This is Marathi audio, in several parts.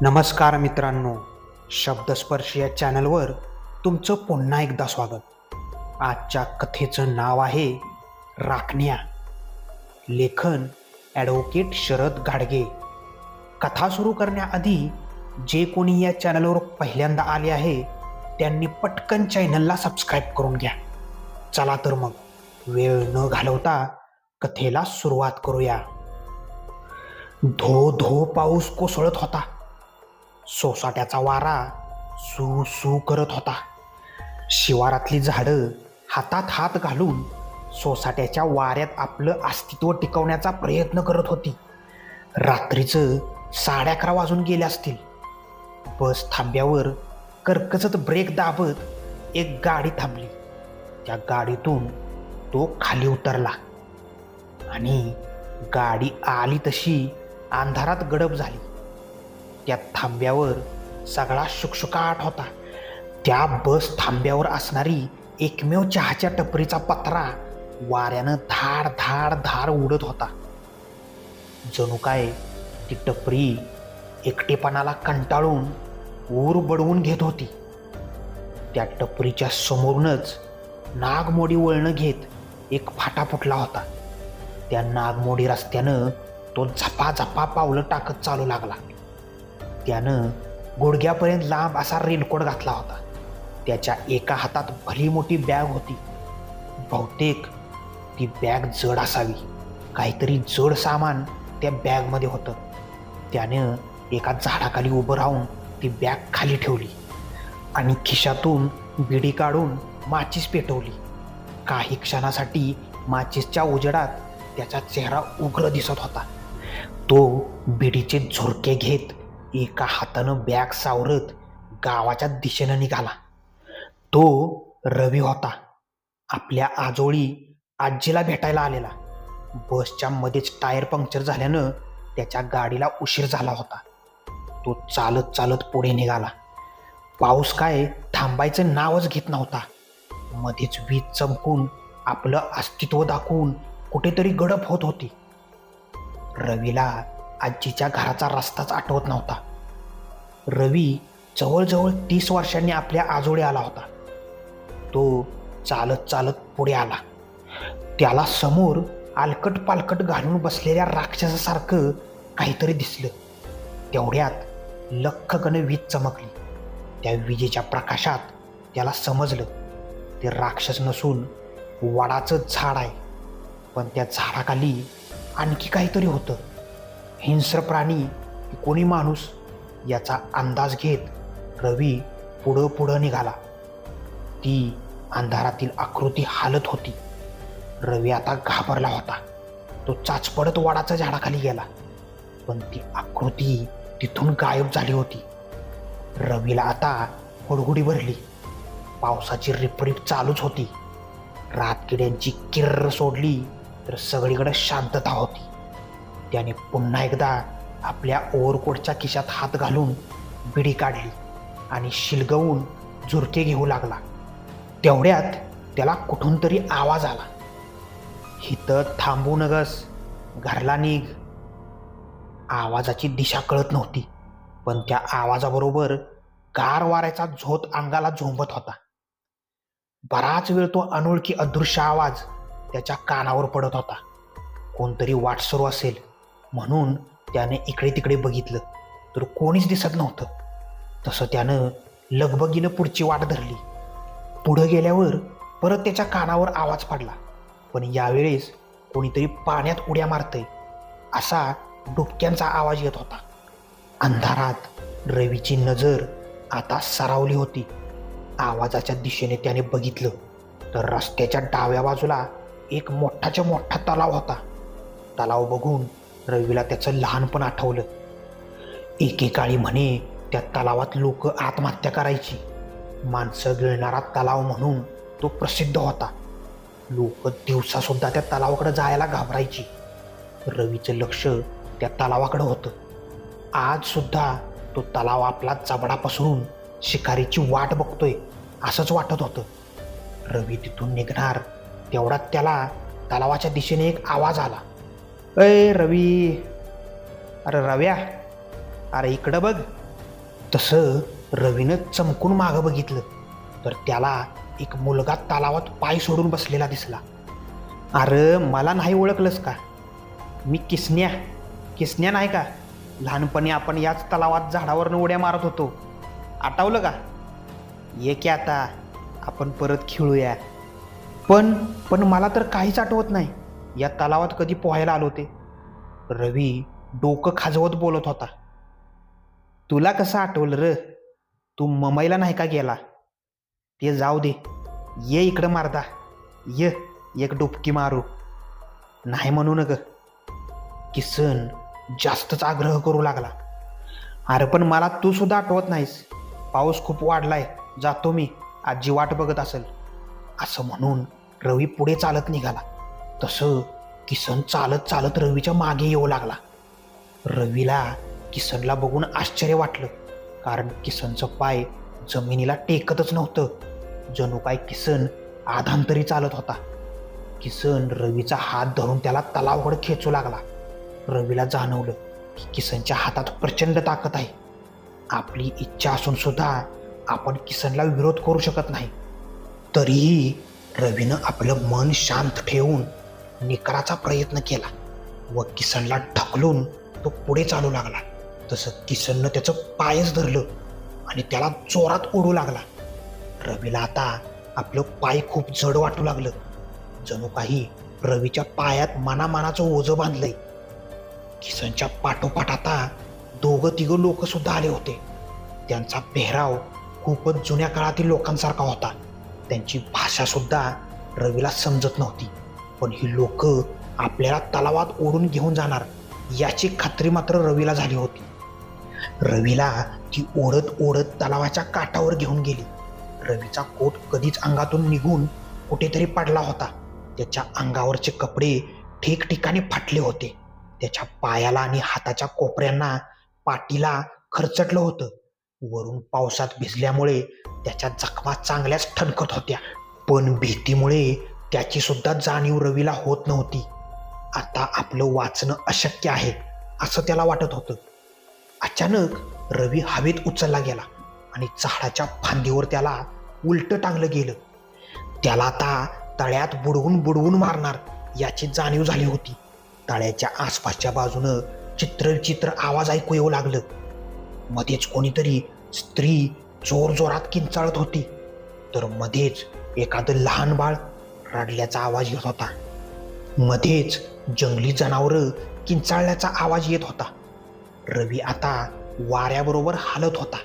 नमस्कार मित्रांनो शब्दस्पर्शी या चॅनलवर तुमचं पुन्हा एकदा स्वागत. आजच्या कथेचं नाव आहे राखण्या. लेखन ॲडव्होकेट शरद गाडगे कथा सुरू करण्याआधी जे कोणी या चॅनलवर पहिल्यांदा आले आहे त्यांनी पटकन चॅनलला सबस्क्राईब करून घ्या. चला तर मग वेळ न घालवता कथेला सुरुवात करूया. धो धो पाऊस कोसळत होता. सोसाट्याचा वारा सू सू करत होता. शिवारातली झाडं हातात हात घालून सोसाट्याच्या वाऱ्यात आपलं अस्तित्व टिकवण्याचा प्रयत्न करत होती. रात्रीचं साडे अकरा वाजून गेले असतील. बस थांब्यावर कर्कचत ब्रेक दाबत एक गाडी थांबली. त्या गाडीतून तो खाली उतरला आणि गाडी आली तशी अंधारात गडप झाली. त्या थांब्यावर सगळा शुकशुकाट होता. त्या बस थांब्यावर असणारी एकमेव चहाच्या टपरीचा पत्रा वाऱ्यानं धाड धाड धाड उडत होता. जणू काय ती टपरी एकटेपणाला कंटाळून ऊर बडवून घेत होती. त्या टपरीच्या समोरूनच नागमोडी वळणं घेत एक फाटा फुटला होता. त्या नागमोडी रस्त्यानं तो झपाझपा पावलं टाकत चालू लागला. त्यानं गुडघ्यापर्यंत लांब असा रेनकोट घातला होता. त्याच्या एका हातात भली मोठी बॅग होती. बहुतेक ती बॅग जड असावी. काहीतरी जड सामान त्या बॅगमध्ये होतं. त्यानं एका झाडाखाली उभं राहून ती बॅग खाली ठेवली आणि खिशातून बिडी काढून माचीस पेटवली. काही क्षणासाठी माचीसच्या उजेडात त्याचा चेहरा उग्र दिसत होता. तो बिडीचे झुरके घेत एका हातानं बॅग सावरत गावाच्या दिशेनं निघाला. तो रवी होता. आपल्या आजोळी आजीला भेटायला आलेला. बसच्या मध्येच टायर पंक्चर झाल्यानं त्याच्या गाडीला उशीर झाला होता. तो चालत चालत पुढे निघाला. पाऊस काय थांबायचं नावच घेत नव्हता. मध्येच वीज चमकून आपलं अस्तित्व दाखवून कुठेतरी गडप होत होती. रवीला आजीच्या घराचा रस्ताच आठवत नव्हता. रवी जवळजवळ तीस वर्षांनी आपल्या आजोळे आला होता. तो चालत चालत पुढे आला. त्याला समोर आलकट पालकट घालून बसलेल्या राक्षसासारखं काहीतरी दिसलं. तेवढ्यात लख्खकनं वीज चमकली. त्या विजेच्या प्रकाशात त्याला समजलं ते राक्षस नसून वडाचं झाड आहे. पण त्या झाडाखाली आणखी काहीतरी होतं. हिंस्र प्राणी कोणी माणूस याचा अंदाज घेत रवी पुढं पुढं निघाला. ती अंधारातील आकृती हालत होती. रवी आता घाबरला होता. तो चाचपडत वाडाच्या झाडाखाली गेला. पण ती आकृती तिथून गायब झाली होती. रवीला आता हुडगुडी भरली. पावसाची रिपरिप चालूच होती. रातकिड्यांची किर्र सोडली तर सगळीकडे शांतता होती. त्याने पुन्हा एकदा आपल्या ओव्हरकोटच्या खिशात हात घालून बिडी काढली आणि शिलगवून झुरके घेऊ लागला. तेवढ्यात त्याला कुठून तरी आवाज आला. हिथं थांबू नगस घरला निघ. आवाजाची दिशा कळत नव्हती पण त्या आवाजाबरोबर गार वाऱ्याचा झोत अंगाला झोंबत होता. बराच वेळ तो अनोळखी अदृश्य आवाज त्याच्या कानावर पडत होता. कोणतरी वाट सुरू असेल म्हणून त्याने इकडे तिकडे बघितलं तर कोणीच दिसत नव्हतं. तसं त्यानं लगबगीनं पुढची वाट धरली. पुढं गेल्यावर परत त्याच्या कानावर आवाज पडला. पण यावेळेस कोणीतरी पाण्यात उड्या मारतंय असा डुबक्यांचा आवाज येत होता. अंधारात रवीची नजर आता सरावली होती. आवाजाच्या दिशेने त्याने बघितलं तर रस्त्याच्या डाव्या बाजूला एक मोठाच्या मोठा तलाव होता. तलाव बघून रवीला त्याचं लहानपण आठवलं. एकेकाळी म्हणे त्या तलावात लोक आत्महत्या करायची. माणसं गिळणारा तलाव म्हणून तो प्रसिद्ध होता. लोक दिवसासुद्धा त्या तलावाकडे जायला घाबरायची. रवीचं लक्ष त्या तलावाकडे होतं. आजसुद्धा तो तलाव आपला जबडा पसरून शिकारीची वाट बघतोय असंच वाटत होतं. रवी तिथून निघणार तेवढ्यात त्याला तलावाच्या दिशेने एक आवाज आला. अय रवी. अरे रव्या. अरे इकडं बघ. तसं रवीनं चमकून मागं बघितलं तर त्याला एक मुलगा तलावात पाय सोडून बसलेला दिसला. अरे मला नाही ओळखलंस का? मी किसन्या. किसन्या नाही का? लहानपणी आपण याच तलावात झाडावरनं उड्या मारत होतो. आठवलं का? ये की आता आपण परत खेळूया. पण पण मला तर काहीच आठवत नाही. या तलावात कधी पोहायला आलो ते रवी डोकं खाजवत बोलत होता. तुला कसं आठवलं र? तू ममईला नाही का गेला? ते जाऊ दे. ये इकडं मारदा. ये एक डुबकी मारू. नाही म्हणू न किसन जास्तच आग्रह करू लागला. अरे पण मला तू सुद्धा आठवत नाहीस. पाऊस खूप वाढलाय. जातो मी. आजी वाट बघत असेल. असं म्हणून रवी पुढे चालत निघाला. तसं किसन चालत चालत रवीच्या मागे येऊ लागला. रवीला किसनला बघून आश्चर्य वाटलं कारण किसनचं पाय जमिनीला टेकतच नव्हतं. जणू काय किसन आधांतरी चालत होता. किसन रवीचा हात धरून त्याला तलावकड खेचू लागला. रवीला जाणवलं की किसनच्या हातात प्रचंड ताकद आहे. आपली इच्छा असून सुद्धा आपण किसनला विरोध करू शकत नाही. तरीही रवीनं आपलं मन शांत ठेवून निकराचा प्रयत्न केला व किसनला ढकलून तो पुढे चालू लागला. तसं किसननं त्याचं पायच धरलं आणि त्याला जोरात ओढू लागला. रवीला आता आपलं पाय खूप जड वाटू लागलं. जणू काही रवीच्या पायात मनामानाचं ओझं बांधलंय. किसनच्या पाठोपाठ आता दोघं तिघं लोक सुद्धा आले होते. त्यांचा पेहराव खूपच जुन्या काळातील लोकांसारखा होता. त्यांची भाषा सुद्धा रवीला समजत नव्हती. पण ही लोक आपल्याला तलावात ओढून घेऊन जाणार याची खात्री मात्र रवीला झाली होती. रवीला ती ओढत ओढत तलावाच्या काठावर घेऊन गेली. रवीचा कोट कधीच अंगातून निघून कुठेतरी पडला होता. त्याच्या अंगावरचे कपडे ठिकठिकाणी फाटले होते. त्याच्या पायाला आणि हाताच्या कोपऱ्यांना पाठीला खरचटलं होतं. वरून पावसात भिजल्यामुळे त्याच्या जखमा चांगल्याच ठणकत होत्या. पण भीतीमुळे त्याची सुद्धा जाणीव रवीला होत नव्हती. आता आपलं वाचणं अशक्य आहे असं त्याला वाटत होतं. अचानक रवी हवेत उचलला गेला आणि झाडाच्या फांदीवर त्याला उलट टांगलं गेलं. त्याला आता तळ्यात बुडवून बुडवून मारणार याची जाणीव झाली होती. तळ्याच्या आसपासच्या बाजूनं चित्रविचित्र आवाज ऐकू येऊ लागलं. मध्येच कोणीतरी स्त्री जोर जोरात किंचाळत होती. तर मध्येच एखादं लहान बाळ रडल्याचा आवाज येत होता. मध्येच जंगली जनावरं किंचाळल्याचा आवाज येत होता. रवी आता वाऱ्याबरोबर हालत होता.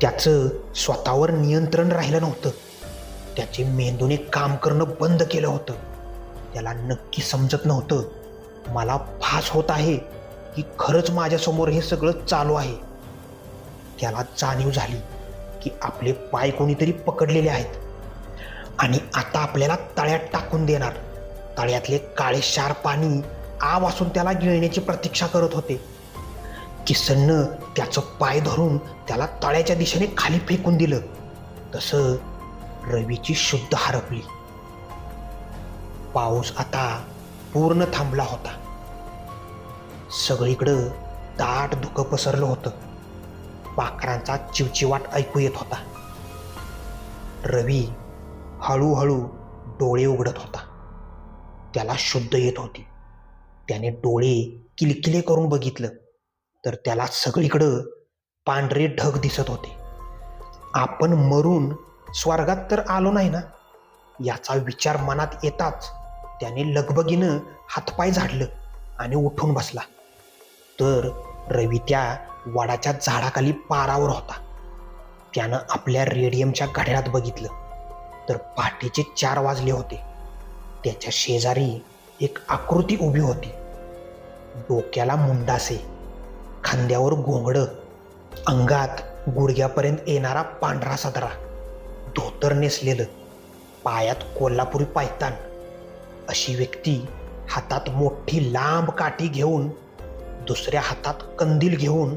त्याचं स्वतःवर नियंत्रण राहिलं नव्हतं. त्याचे मेंदूने काम करणं बंद केलं होतं. त्याला नक्की समजत नव्हतं मला फास होत आहे की खरंच माझ्यासमोर हे सगळं चालू आहे. त्याला जाणीव झाली की आपले पाय कोणीतरी पकडलेले आहेत. आणि आता आपल्याला तळ्यात टाकून देणार. तळ्यातले काळे शार पाणी आ वासून त्याला गिळण्याची प्रतीक्षा करत होते. किसननं त्याचं पाय धरून त्याला तळ्याच्या दिशेने खाली फेकून दिलं. तसं रवीची शुद्ध हरपली. पाऊस आता पूर्ण थांबला होता. सगळीकडं दाट धुकं पसरलं होतं. पाखरांचा चिवचिवाट ऐकू येत होता. रवी हळूहळू डोळे उघडत होता. त्याला शुद्ध येत होती. त्याने डोळे किलकिले करून बघितलं तर त्याला सगळीकडं पांढरे ढग दिसत होते. आपण मरून स्वर्गात तर आलो नाही ना? याचा विचार मनात येताच त्याने लगबगीनं हातपाय झाडलं आणि उठून बसला. तर रवी त्या वडाच्या झाडाखाली पारावर होता. त्यानं आपल्या रेडियमच्या घड्याळात बघितलं. तर पहाटेचे चार वाजले होते. त्याच्या शेजारी एक आकृती उभी होती. डोक्याला मुंडासे खांद्यावर घोंगडं अंगात गुडघ्यापर्यंत येणारा पांढरा सदरा धोतर नेसलेलं पायात कोल्हापुरी पायतान अशी व्यक्ती हातात मोठी लांब काठी घेऊन दुसऱ्या हातात कंदील घेऊन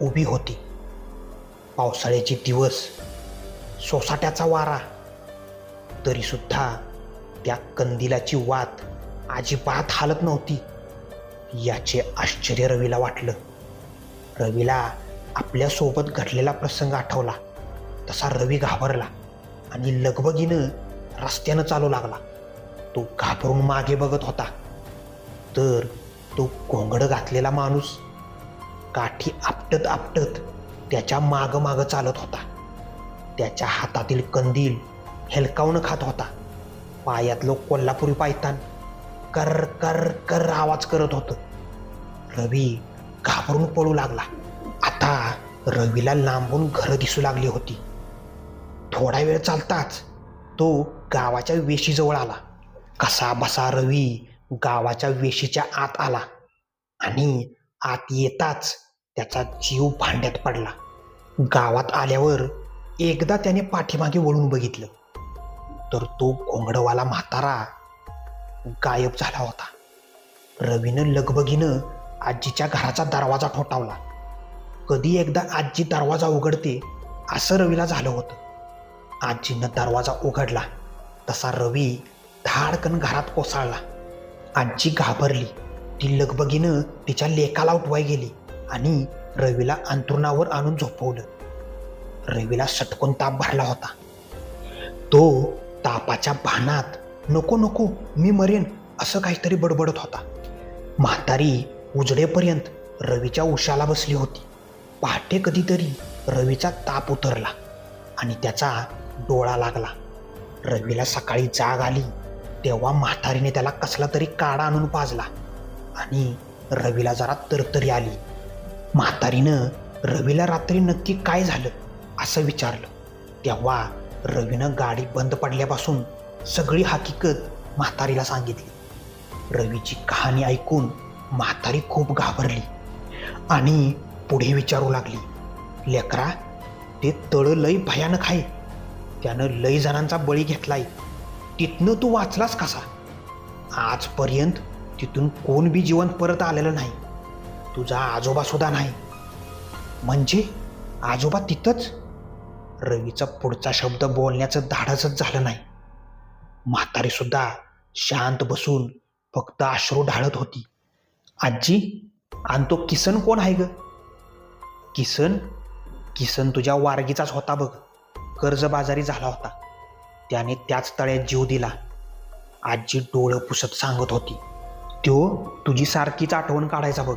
उभी होती. पावसाळ्याचे दिवस सोसाट्याचा वारा तरीसुद्धा त्या कंदिलाची वात अजिबात हालत नव्हती. याचे आश्चर्य रवीला वाटलं. रवीला आपल्यासोबत घडलेला प्रसंग आठवला. तसा रवी घाबरला आणि लगबगीनं रस्त्यानं चालू लागला. तो घाबरून मागे बघत होता. तर तो कोंगडं घातलेला माणूस काठी आपटत आपटत त्याच्या माग माग चालत होता. त्याच्या हातातील कंदील हेलकावून खात होता. पायातलं कोल्हापुरी पायतान कर कर कर आवाज करत होतं. रवी घाबरून पळू लागला. आता रवीला लांबून घरं दिसू लागली होती. थोडा वेळ चालताच तो गावाच्या वेशीजवळ आला. कसा बसा रवी गावाच्या वेशीच्या आत आला आणि आत येताच त्याचा जीव भांड्यात पडला. गावात आल्यावर एकदा त्याने पाठीमागे वळून बघितलं. तर तो कोंगडवाला म्हातारा गायब झाला होता. रवीनं लगबगीनं आजीच्या घराचा दरवाजा ठोठावला. कधी एकदा आजी दरवाजा उघडते असं रवीला झालं होतं. आजीनं दरवाजा उघडला तसा रवी धाडकन घरात कोसळला. आजी घाबरली ती लगबगीनं तिच्या लेकाला उठवाय गेली आणि रवीला अंतरुणावर आणून झोपवलं. रवीला सटकून ताप भरला होता. तो तापाच्या भानात नको नको मी मरेन असं काहीतरी बडबडत होता. म्हातारी उजडेपर्यंत रवीच्या उशाला बसली होती. पहाटे कधीतरी रवीचा ताप उतरला आणि त्याचा डोळा लागला. रवीला सकाळी जाग आली तेव्हा म्हातारीने त्याला कसला तरी काढा आणून पाजला आणि रवीला जरा तरतरी आली. म्हातारीनं रवीला रात्री नक्की काय झालं असं विचारलं. तेव्हा रवीनं गाडी बंद पडल्यापासून सगळी हकीकत म्हातारीला सांगितली. रवीची कहाणी ऐकून म्हातारी खूप घाबरली आणि पुढे विचारू लागली लेकरा ते तळं लय भयानक आहे. त्यानं लय जणांचा बळी घेतलाय. तिथनं तू वाचलास कसा? आजपर्यंत तिथून कोण बी जिवंत परत आलेलं नाही. तुझा आजोबा सुद्धा नाही. म्हणजे आजोबा तिथंच? रवीचा पुढचा शब्द बोलण्याचं धाडसच झालं नाही. म्हातारी सुद्धा शांत बसून फक्त अश्रू ढाळत होती. आजी आणि तो किसन कोण आहे ग? किसन? किसन तुझ्या वारगीचाच होता बघ. कर्जबाजारी झाला होता. त्याने त्याच तळ्यात जीव दिला. आजी डोळं पुसत सांगत होती. तो तुझी सारखीच आठवण काढायचा बघ.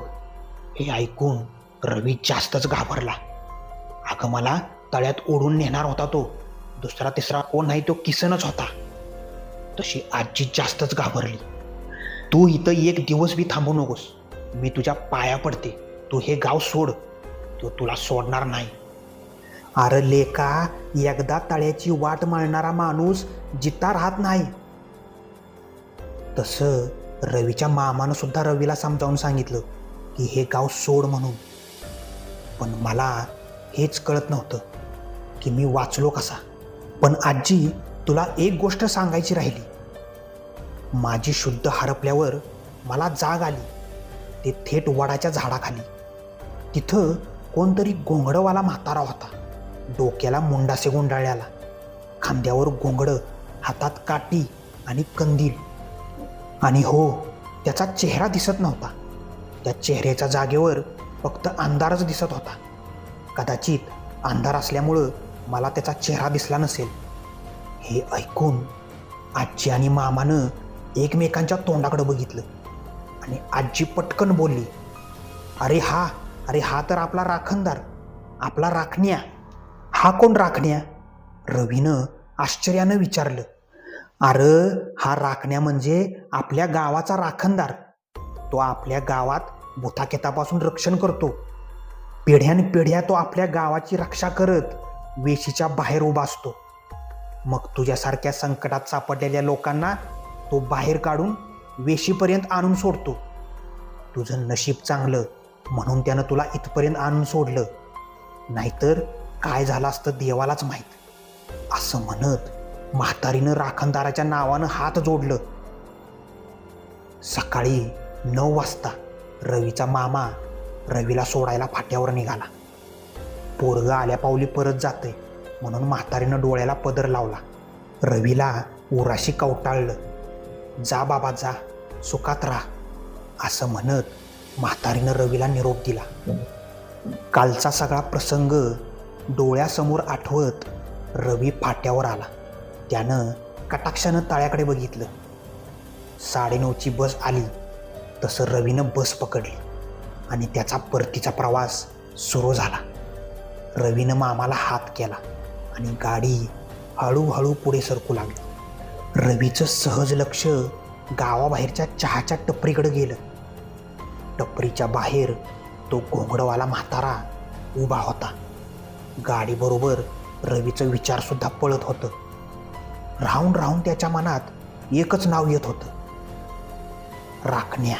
हे ऐकून रवी जास्तच घाबरला. अगं मला तळ्यात ओढून नेणार होता तो. दुसरा तिसरा कोण नाही तो किसनच होता. तशी आजी जास्तच घाबरली. तू इथं एक दिवस बी थांबू नकोस. मी तुझ्या पाया पडते. तू हे गाव सोड. तो तुला सोडणार नाही. अरे लेका एकदा तळ्याची वाट माळणारा माणूस जिता राहत नाही. तसं रवीच्या मामानं सुद्धा रवीला समजावून सांगितलं की हे गाव सोड म्हणून. पण मला हेच कळत नव्हतं. की मी वाचलो कसा. पण आजी तुला एक गोष्ट सांगायची राहिली. माझी शुद्ध हरपल्यावर मला जाग आली. ते थेट वडाच्या झाडाखाली. तिथं कोणतरी गोंगडवाला म्हातारा होता. डोक्याला मुंडासे गुंडाळ्याला खांद्यावर गोंगडं हातात काठी आणि कंदील. आणि हो त्याचा चेहरा दिसत नव्हता. त्या चेहऱ्याच्या जागेवर फक्त अंधारच दिसत होता. कदाचित अंधार असल्यामुळं मला त्याचा चेहरा दिसला नसेल. हे ऐकून आजी आणि मामानं एकमेकांच्या तोंडाकडे बघितलं आणि आजी पटकन बोलली अरे हा अरे हा तर आपला राखणदार आपला राखण्या. हा कोण राखण्या? रवीनं आश्चर्यानं विचारलं अरे हा राखण्या म्हणजे आपल्या गावाचा राखणदार. तो आपल्या गावात भुताखेतापासून रक्षण करतो. पिढ्यान पिढ्या तो आपल्या गावाची रक्षा करत वेशीच्या बाहेर उभा असतो. मग तुझ्यासारख्या संकटात सापडलेल्या लोकांना तो बाहेर काढून वेशीपर्यंत आणून सोडतो. तुझं नशीब चांगलं म्हणून त्यानं तुला इथपर्यंत आणून सोडलं. नाहीतर काय झालं असतं देवालाच माहीत. असं म्हणत म्हातारीनं राखणदाराच्या नावानं हात जोडलं. सकाळी नऊ वाजता रवीचा मामा रवीला सोडायला फाट्यावर निघाला. पोरगं आल्या पावली परत जाते म्हणून म्हातारीनं डोळ्याला पदर लावला. रवीला उराशी कवटाळलं. जा बाबा जा. सुखात राहा. असं म्हणत म्हातारीनं रवीला निरोप दिला. कालचा सगळा प्रसंग डोळ्यासमोर आठवत रवी फाट्यावर आला. त्यानं कटाक्षानं तळ्याकडे बघितलं. साडेनऊची बस आली. तसं रवीनं बस पकडली आणि त्याचा परतीचा प्रवास सुरू झाला. रवीनं मामाला हात केला आणि गाडी हळूहळू पुढे सरकू लागली. रवीचं सहज लक्ष गावाबाहेरच्या चहाच्या टपरीकडे गेलं. टपरीच्या बाहेर तो घोंगडवाला म्हातारा उभा होता. गाडीबरोबर रवीचं विचारसुद्धा पळत होतं. राहून राहून त्याच्या मनात एकच नाव येत होतं. राखण्या.